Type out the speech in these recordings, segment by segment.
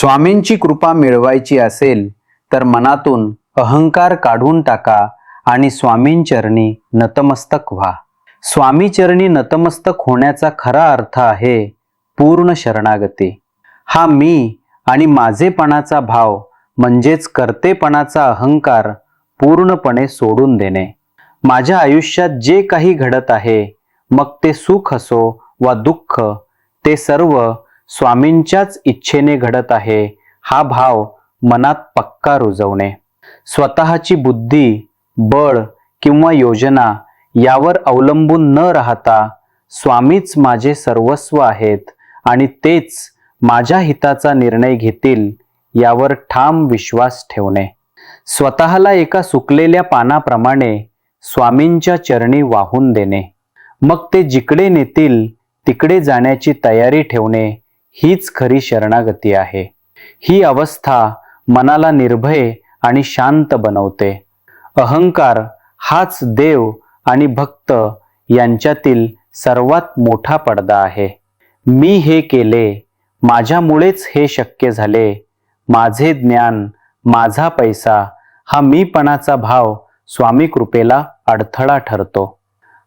स्वामींची कृपा मिळवायची असेल तर मनातून अहंकार काढून टाका आणि स्वामींचरणी नतमस्तक व्हा. स्वामीचरणी नतमस्तक होण्याचा खरा अर्थ आहे पूर्ण शरणागती. हा मी आणि माझेपणाचा भाव म्हणजेच कर्तेपणाचा अहंकार पूर्णपणे सोडून देणे. माझ्या आयुष्यात जे काही घडत आहे मग ते सुख असो वा दुःख ते सर्व स्वामींच्याच इच्छेने घडत आहे हा भाव मनात पक्का रुजवणे. स्वतःची बुद्धी बळ किंवा योजना यावर अवलंबून न राहता स्वामीच माझे सर्वस्व आहेत आणि तेच माझ्या हिताचा निर्णय घेतील यावर ठाम विश्वास ठेवणे. स्वतःला एका सुकलेल्या पानाप्रमाणे स्वामींच्या चरणी वाहून देणे. मग ते जिकडे नेतील तिकडे जाण्याची तयारी ठेवणे हीच खरी शरणागती आहे. ही अवस्था मनाला निर्भय आणि शांत बनवते. अहंकार हाच देव आणि भक्त यांच्यातील सर्वात मोठा पडदा आहे. मी हे केले माझ्यामुळेच हे शक्य झाले. माझे ज्ञान माझा पैसा हा मीपणाचा भाव स्वामी कृपेला अडथळा ठरतो.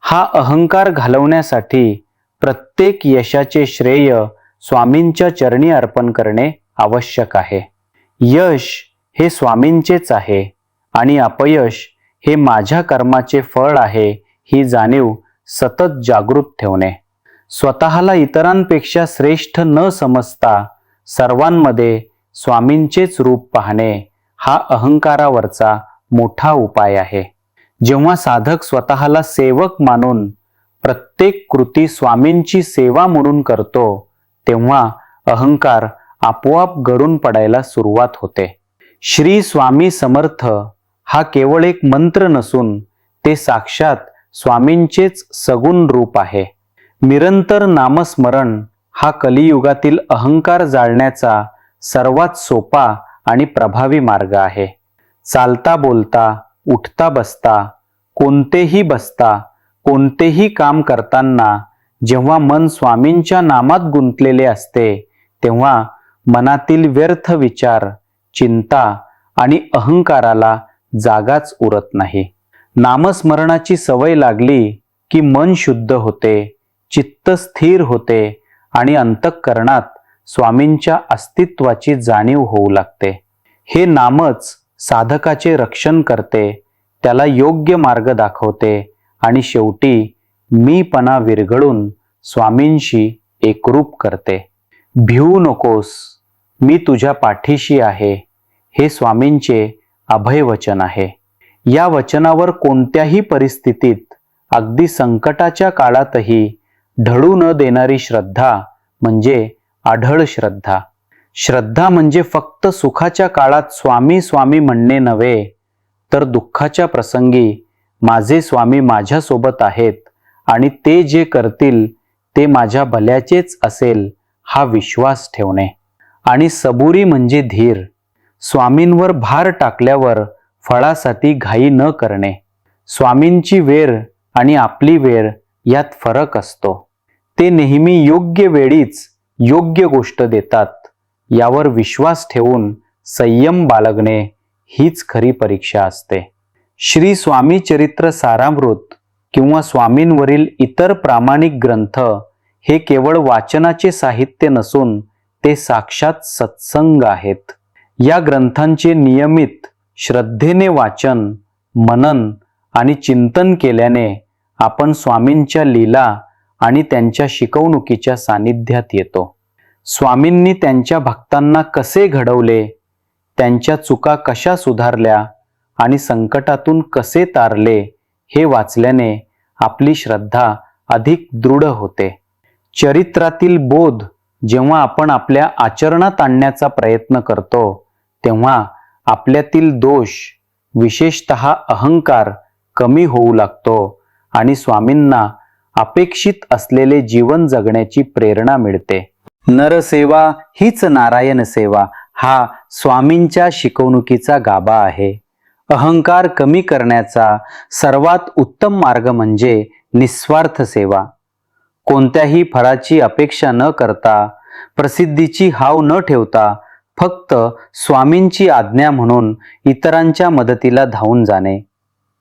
हा अहंकार घालवण्यासाठी प्रत्येक यशाचे श्रेय स्वामींच्या चरणी अर्पण करणे आवश्यक आहे. यश हे स्वामींचेच आहे आणि अपयश हे माझ्या कर्माचे फळ आहे ही जाणीव सतत जागृत ठेवणे. स्वतःला इतरांपेक्षा श्रेष्ठ न समजता सर्वांमध्ये स्वामींचेच रूप पाहणे हा अहंकारावरचा मोठा उपाय आहे. जेव्हा साधक स्वतःला सेवक मानून प्रत्येक कृती स्वामींची सेवा म्हणून करतो तेव्हा अहंकार आपोआप गळून पडायला सुरुवात होते. श्री स्वामी समर्थ हा केवळ एक मंत्र नसून ते साक्षात स्वामींचेच सगुण रूप आहे. निरंतर नामस्मरण हा कलियुगातील अहंकार जाळण्याचा सर्वात सोपा आणि प्रभावी मार्ग आहे. चालता बोलता उठता बसता कोणतेही बसता कोणतेही काम करताना जेव्हा मन स्वामींच्या नामात गुंतलेले असते तेव्हा मनातील व्यर्थ विचार चिंता आणि अहंकाराला जागाच उरत नाही. नामस्मरणाची सवय लागली की मन शुद्ध होते चित्त स्थिर होते आणि अंतःकरणात स्वामींच्या अस्तित्वाची जाणीव होऊ लागते. हे नामच साधकाचे रक्षण करते त्याला योग्य मार्ग दाखवते आणि शेवटी मीपणा विरघळून स्वामींशी एकरूप करते. भिवू नकोस मी तुझ्या पाठीशी आहे हे स्वामींचे अभयवचन आहे. या वचनावर कोणत्याही परिस्थितीत अगदी संकटाच्या काळातही ढळू न देणारी श्रद्धा म्हणजे आढळ श्रद्धा. श्रद्धा म्हणजे फक्त सुखाच्या काळात स्वामी स्वामी म्हणणे नव्हे तर दुःखाच्या प्रसंगी माझे स्वामी माझ्यासोबत आहेत. आणि ते जे करतील ते माझ्या भल्याचेच असेल हा विश्वास ठेवणे. आणि सबुरी म्हणजे धीर. स्वामींवर भार टाकल्यावर फळासाठी घाई न करणे. स्वामींची वेळ आणि आपली वेळ यात फरक असतो. ते नेहमी योग्य वेळीच योग्य गोष्ट देतात. यावर विश्वास ठेवून संयम बाळगणे हीच खरी परीक्षा असते. श्री स्वामी चरित्र सारामृत किंवा स्वामींवरील इतर प्रामाणिक ग्रंथ हे केवळ वाचनाचे साहित्य नसून ते साक्षात सत्संग आहेत. या ग्रंथांचे नियमित श्रद्धेने वाचन मनन आणि चिंतन केल्याने आपण स्वामींच्या लीला आणि त्यांच्या शिकवणुकीच्या सानिध्यात येतो. स्वामींनी त्यांच्या भक्तांना कसे घडवले त्यांच्या चुका कशा सुधारल्या आणि संकटातून कसे तारले हे वाचल्याने आपली श्रद्धा अधिक दृढ होते. चरित्रातील बोध जेव्हा आपण आपल्या आचरणात आणण्याचा प्रयत्न करतो तेव्हा आपल्यातील दोष विशेषत अहंकार कमी होऊ लागतो आणि स्वामींना अपेक्षित असलेले जीवन जगण्याची प्रेरणा मिळते. नरसेवा हीच नारायण सेवा हा स्वामींच्या शिकवणुकीचा गाभा आहे. अहंकार कमी करण्याचा सर्वात उत्तम मार्ग म्हणजे निस्वार्थ सेवा. कोणत्याही फळाची अपेक्षा न करता प्रसिद्धीची हाव न ठेवता फक्त स्वामींची आज्ञा म्हणून इतरांच्या मदतीला धावून जाणे.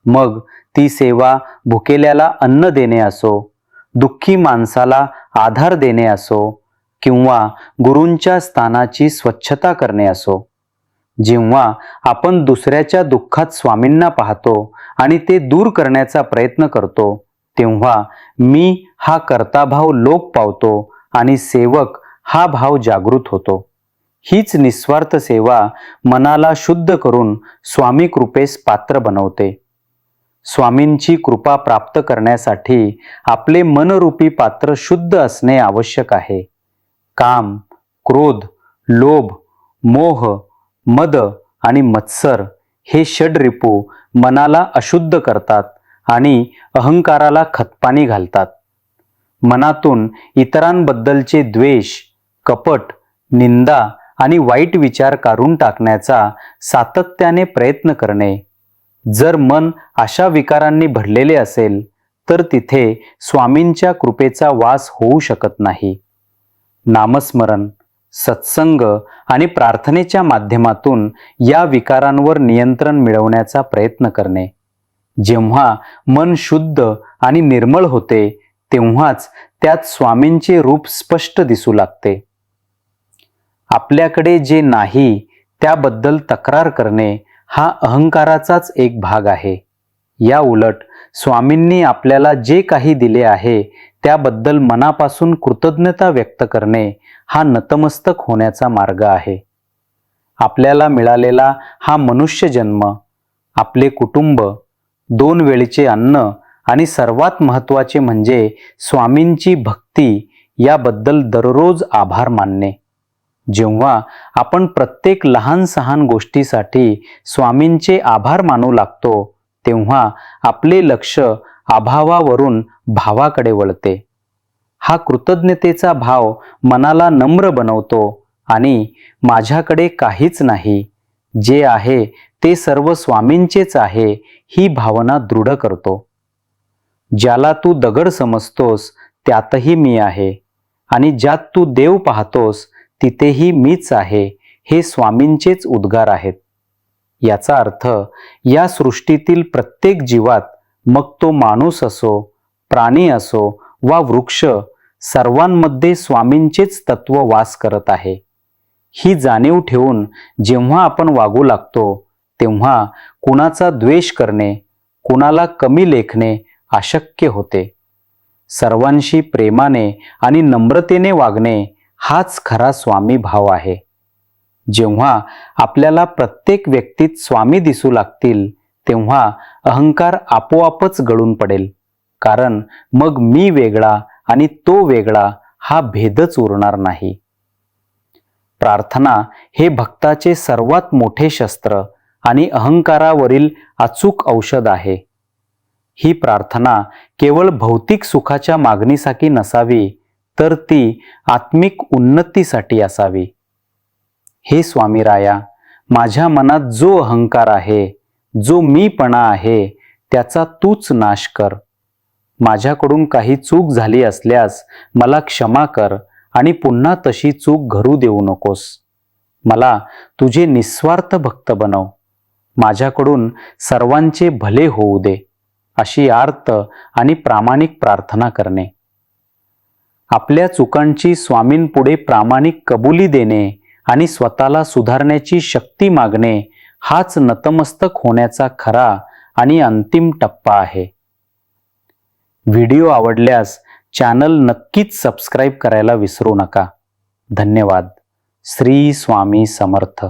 मग ती सेवा भुकेल्याला अन्न देणे असो दुःखी माणसाला आधार देणे असो किंवा गुरूंच्या स्थानाची स्वच्छता करणे असो. जेव्हा आपण दुसऱ्याच्या दुःखात स्वामींना पाहतो आणि ते दूर करण्याचा प्रयत्न करतो तेव्हा मी हा कर्ताभाव लोप पावतो आणि सेवक हा भाव जागृत होतो. हीच निस्वार्थ सेवा मनाला शुद्ध करून स्वामी कृपेस पात्र बनवते. स्वामींची कृपा प्राप्त करण्यासाठी आपले मनरूपी पात्र शुद्ध असणे आवश्यक आहे. काम क्रोध लोभ मोह मद आणि मत्सर हे षडरिपू मनाला अशुद्ध करतात आणि अहंकाराला खतपाणी घालतात. मनातून इतरांबद्दलचे द्वेष कपट निंदा आणि वाईट विचार काढून टाकण्याचा सातत्याने प्रयत्न करणे. जर मन अशा विकारांनी भरलेले असेल तर तिथे स्वामींच्या कृपेचा वास होऊ शकत नाही. नामस्मरण. सत्संग आणि प्रार्थनेच्या माध्यमातून या विकारांवर नियंत्रण मिळवण्याचा प्रयत्न करणे. जेव्हा मन शुद्ध आणि निर्मळ होते तेव्हाच त्यात स्वामींचे रूप स्पष्ट दिसू लागते. आपल्याकडे जे नाही त्याबद्दल तक्रार करणे हा अहंकाराचाच एक भाग आहे. या उलट स्वामींनी आपल्याला जे काही दिले आहे त्याबद्दल मनापासून कृतज्ञता व्यक्त करणे हा नतमस्तक होण्याचा मार्ग आहे. आपल्याला मिळालेला हा मनुष्य जन्म आपले कुटुंब दोन वेळचे अन्न आणि सर्वात महत्त्वाचे म्हणजे स्वामींची भक्ती याबद्दल दररोज आभार मानणे. जेव्हा आपण प्रत्येक लहान सहान गोष्टीसाठी स्वामींचे आभार मानू लागतो तेव्हा आपले लक्ष अभावावरून भावाकडे वळते. हा कृतज्ञतेचा भाव मनाला नम्र बनवतो आणि माझ्याकडे काहीच नाही. जे आहे ते सर्व स्वामींचेच आहे ही भावना दृढ करतो. ज्याला तू दगड समजतोस त्यातही मी आहे. आणि ज्यात तू देव पाहतोस तिथेही मीच आहे हे स्वामींचेच उद्गार आहेत. याचा अर्थ या सृष्टीतील प्रत्येक जीवात मग तो माणूस असो प्राणी असो वा वृक्ष सर्वांमध्ये स्वामींचेच तत्व वास करत आहे. ही जाणीव ठेवून जेव्हा आपण वागू लागतो तेव्हा कुणाचा द्वेष करणे कुणाला कमी लेखणे अशक्य होते. सर्वांशी प्रेमाने आणि नम्रतेने वागणे हाच खरा स्वामी भाव आहे. जेव्हा आपल्याला प्रत्येक व्यक्तीत स्वामी दिसू लागतील तेव्हा अहंकार आपोआपच गळून पडेल. कारण मग मी वेगळा आणि तो वेगळा हा भेदच उरणार नाही. प्रार्थना हे भक्ताचे सर्वात मोठे शस्त्र आणि अहंकारावरील अचूक औषध आहे. ही प्रार्थना केवळ भौतिक सुखाच्या मागणीसाठी नसावी तर ती आत्मिक उन्नतीसाठी असावी. हे स्वामी राया माझ्या मनात जो अहंकार आहे जो मीपणा आहे त्याचा तूच नाश कर. माझ्याकडून काही चूक झाली असल्यास मला क्षमा कर आणि पुन्हा तशी चूक घरू देऊ नकोस. मला तुझे निस्वार्थ भक्त बनव. माझ्याकडून सर्वांचे भले होऊ दे अशी आर्त आणि प्रामाणिक प्रार्थना करणे. आपल्या चुकांची स्वामींपुढे प्रामाणिक कबुली देणे आणि स्वतःला सुधारण्याची शक्ती मागणे हाच नतमस्तक होण्याचा खरा आणि अंतिम टप्पा आहे. व्हिडिओ आवडल्यास चॅनल नक्कीच सबस्क्राईब करायला विसरू नका. धन्यवाद. श्री स्वामी समर्थ.